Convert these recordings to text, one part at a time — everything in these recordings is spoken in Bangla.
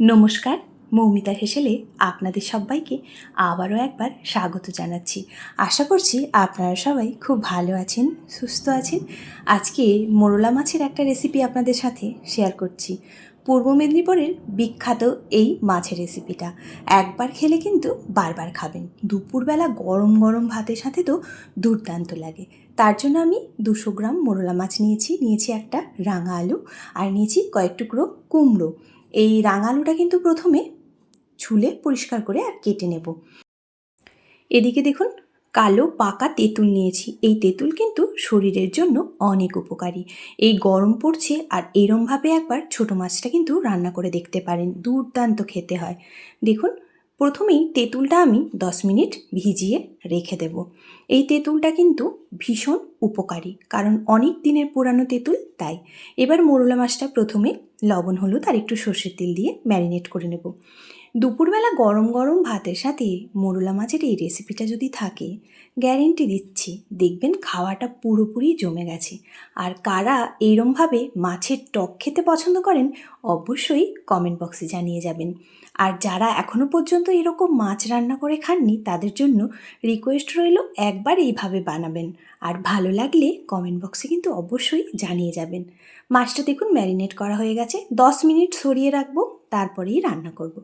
নমস্কার, মৌমিতা হেসেলে আপনাদের সবাইকে আবারও একবার স্বাগত জানাচ্ছি। আশা করছি আপনারা সবাই খুব ভালো আছেন, সুস্থ আছেন। আজকে মোরলা মাছের একটা রেসিপি আপনাদের সাথে শেয়ার করছি। পূর্ব মেদিনীপুরের বিখ্যাত এই মাছের রেসিপিটা একবার খেলে কিন্তু বারবার খাবেন। দুপুরবেলা গরম গরম ভাতের সাথে তো দুর্দান্ত লাগে। তার জন্য আমি দুশো গ্রাম মোরলা মাছ নিয়েছি। নিয়েছি একটা রাঙা আলু আর নিয়েছি কয়েক টুকরো কুমড়ো। এই রাঙালুটা কিন্তু প্রথমে ছুলে পরিষ্কার করে আর কেটে নেব। এদিকে দেখুন, কালো পাকা তেঁতুল নিয়েছি। এই তেঁতুল কিন্তু শরীরের জন্য অনেক উপকারী। এই গরম পড়ছে আর এরমভাবে একবার ছোট মাছটা কিন্তু রান্না করে দেখতে পারেন। দুর্দান্ত খেতে হয়। দেখুন প্রথমেই তেঁতুলটা আমি দশ মিনিট ভিজিয়ে রেখে দেব। এই তেঁতুলটা কিন্তু ভীষণ উপকারী, কারণ অনেক দিনের পুরানো তেঁতুল তাই। এবার মোরলা মাছটা প্রথমে লবণ, হলুদ আর একটু সর্ষের তেল দিয়ে ম্যারিনেট করে নেব। দুপুরবেলা গরম গরম ভাতের সাথে মোরলা মাছের এই রেসিপিটা যদি থাকে, গ্যারেন্টি দিচ্ছি, দেখবেন খাওয়াটা পুরোপুরি জমে গেছে। আর কারা এইরমভাবে মাছের টক খেতে পছন্দ করেন, অবশ্যই কমেন্ট বক্সে জানিয়ে যাবেন। আর যারা এখনও পর্যন্ত এরকম মাছ রান্না করে খাননি, তাদের জন্য রিকোয়েস্ট রইল একবার এইভাবে বানাবেন। আর ভালো লাগলে কমেন্ট বক্সে কিন্তু অবশ্যই জানিয়ে যাবেন। মাছটা দেখুন ম্যারিনেট করা হয়ে গেছে। দশ মিনিট সরিয়ে রাখব, তারপরেই রান্না করব।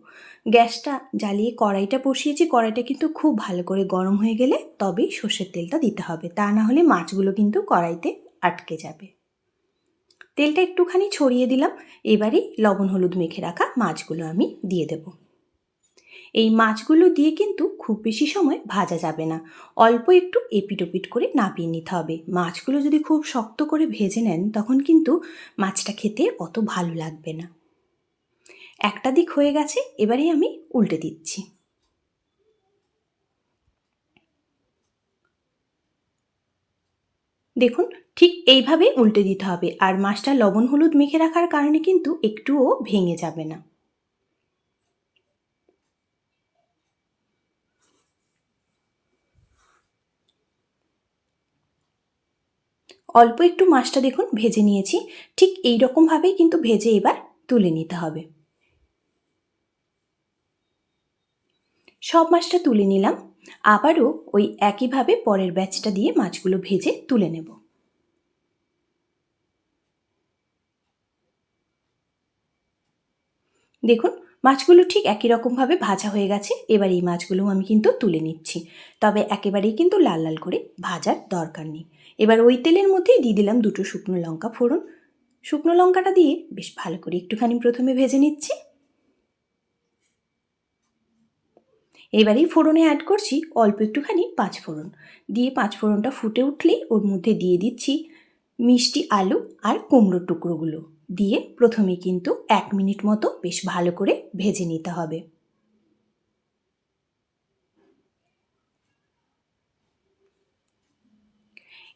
গ্যাসটা জ্বালিয়ে কড়াইটা বসিয়েছি। কড়াইটা কিন্তু খুব ভালো করে গরম হয়ে গেলে তবেই সর্ষের তেলটা দিতে হবে। তা না হলে মাছগুলো কিন্তু কড়াইতে আটকে যাবে। তেলটা একটুখানি ছড়িয়ে দিলাম। এবারেই লবণ হলুদ মেখে রাখা মাছগুলো আমি দিয়ে দেব। এই মাছগুলো দিয়ে কিন্তু খুব বেশি সময় ভাজা যাবে না। অল্প একটু এপিট ওপিট করে নাপিয়ে নিতে হবে। মাছগুলো যদি খুব শক্ত করে ভেজে নেন, তখন কিন্তু মাছটা খেতে অত ভালো লাগবে না। একটা দিক হয়ে গেছে, এবারেই আমি উল্টে দিচ্ছি। দেখুন, ঠিক এইভাবে উল্টে দিতে হবে। আর মাছটা লবণ হলুদ মেখে রাখার কারণে কিন্তু একটুও ভেঙে যাবে না। অল্প একটু মাছটা দেখুন, ভেজে নিয়েছি। ঠিক এই রকমভাবেই কিন্তু ভেজে এবার তুলে নিতে হবে। সব মাছটা তুলে নিলাম। আবারও ওই একইভাবে পরের ব্যাচটা দিয়ে মাছগুলো ভেজে তুলে নেব। দেখুন, মাছগুলো ঠিক একই রকমভাবে ভাজা হয়ে গেছে। এবার এই মাছগুলো আমি কিন্তু তুলে নিচ্ছি। তবে একেবারেই কিন্তু লাল লাল করে ভাজার দরকার নেই। এবার ওই তেলের মধ্যেই দিয়ে দিলাম দুটো শুকনো লঙ্কা ফোড়ন। শুকনো লঙ্কাটা দিয়ে বেশ ভালো করে একটুখানি প্রথমে ভেজে নিচ্ছি। এবারেই ফোড়নে অ্যাড করছি অল্প একটুখানি পাঁচফোড়ন দিয়ে পাঁচফোড়নটা ফুটে উঠলেই ওর মধ্যে দিয়ে দিচ্ছি মিষ্টি আলু আর কুমড়োর টুকরোগুলো। দিয়ে প্রথমে কিন্তু এক মিনিট মতো বেশ ভালো করে ভেজে নিতে হবে।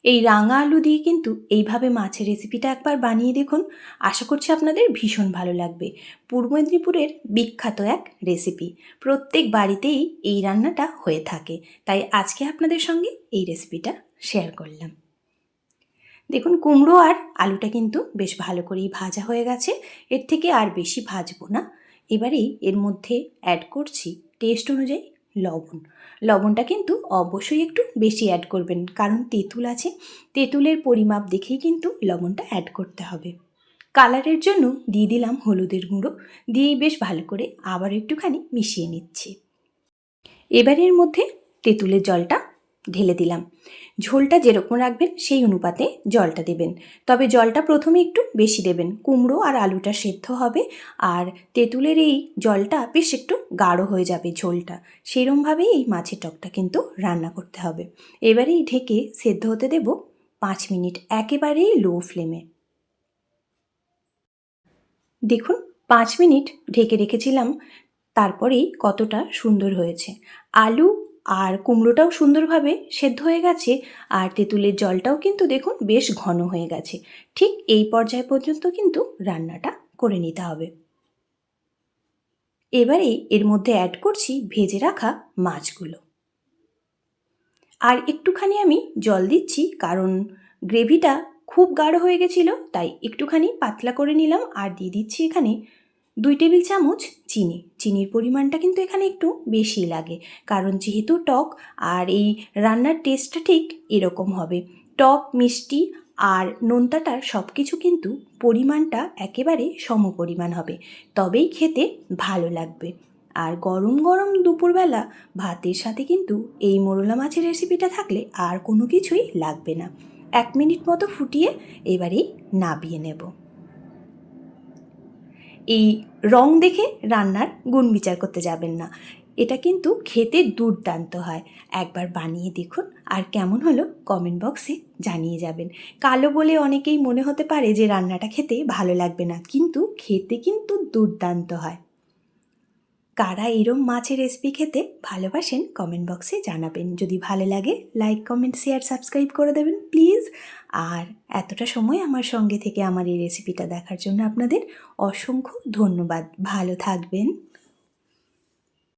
এই রাঙা আলু দিয়ে কিন্তু এইভাবে মাছের রেসিপিটা একবার বানিয়ে দেখুন। আশা করছি আপনাদের ভীষণ ভালো লাগবে। পূর্ব মেদিনীপুরের বিখ্যাত এক রেসিপি প্রত্যেক বাড়িতেই এই রান্নাটা হয়ে থাকে। তাই আজকে আপনাদের সঙ্গে এই রেসিপিটা শেয়ার করলাম। দেখুন, কুমড়ো আর আলুটা কিন্তু বেশ ভালো করেই ভাজা হয়ে গেছে। এর থেকে আর বেশি ভাজবো না। এবারেই এর মধ্যে অ্যাড করছি টেস্ট অনুযায়ী লবণ। লবণটা কিন্তু অবশ্যই একটু বেশি অ্যাড করবেন, কারণ তেঁতুল আছে, তেঁতুলের পরিমাপ দেখেই কিন্তু লবণটা অ্যাড করতে হবে। কালারের জন্য দিয়ে দিলাম হলুদের গুঁড়ো দিয়ে বেশ ভালো করে আবার একটুখানি মিশিয়ে নিচ্ছি। এবারের মধ্যে তেঁতুলের জলটা ঢেলে দিলাম। ঝোলটা যেরকম রাখবেন, সেই অনুপাতে জলটা দেবেন। তবে জলটা প্রথমে একটু বেশি দেবেন। কুমড়ো আর আলুটা সেদ্ধ হবে আর তেঁতুলের এই জলটা বেশ একটু গাঢ় হয়ে যাবে ঝোলটা। সেরমভাবেই এই মাছের টকটা কিন্তু রান্না করতে হবে। এবারেই ঢেকে সেদ্ধ হতে দেব পাঁচ মিনিট একেবারেই লো ফ্লেমে। দেখুন, পাঁচ মিনিট ঢেকে রেখেছিলাম, তারপরেই কতটা সুন্দর হয়েছে। আলু আর কুমড়োটাও সুন্দরভাবে সেদ্ধ হয়ে গেছে, আর তেঁতুলের জলটাও কিন্তু দেখুন বেশ ঘন হয়ে গেছে। ঠিক এই পর্যায় পর্যন্ত কিন্তু রান্নাটা করে নিতে হবে। এবারে এর মধ্যে অ্যাড করছি ভেজে রাখা মাছগুলো। আর একটুখানি আমি জল দিচ্ছি, কারণ গ্রেভিটা খুব গাঢ় হয়ে গেছিল, তাই একটুখানি পাতলা করে নিলাম, আর দিয়ে দিচ্ছি এখানে দুই টেবিল চামচ চিনি। চিনির পরিমাণটা কিন্তু এখানে একটু বেশি লাগে। কারণ যেহেতু টক আর এই রান্নার টেস্টটা ঠিক এরকম হবে। টক, মিষ্টি আর নোনতাটার সব কিছু কিন্তু পরিমাণটা একেবারে সমপরিমাণ হবে। তবেই খেতে ভালো লাগবে। আর গরম গরম দুপুরবেলা ভাতের সাথে কিন্তু এই মোরলা মাছের রেসিপিটা থাকলে আর কোনো কিছুই লাগবে না। এক মিনিট মতো ফুটিয়ে এবারেই নাবিয়ে নেব। এই রং দেখে রান্নার গুণ বিচার করতে যাবেন না। এটা কিন্তু খেতে দুর্দান্ত হয়। একবার বানিয়ে দেখুন আর কেমন হলো কমেন্ট বক্সে জানিয়ে যাবেন। কালো বলে অনেকেই মনে হতে পারে যে রান্নাটা খেতে ভালো লাগবে না, কিন্তু খেতে কিন্তু দুর্দান্ত হয়। কারা এরম মাছের রেসিপি খেতে ভালোবাসেন কমেন্ট বক্সে জানাবেন। যদি ভালো লাগে লাইক কমেন্ট শেয়ার সাবস্ক্রাইব করে দেবেন প্লিজ আর এতটা সময় আমার সঙ্গে থেকে আমার এই রেসিপিটা দেখার জন্য আপনাদের অসংখ্য ধন্যবাদ। ভালো থাকবেন।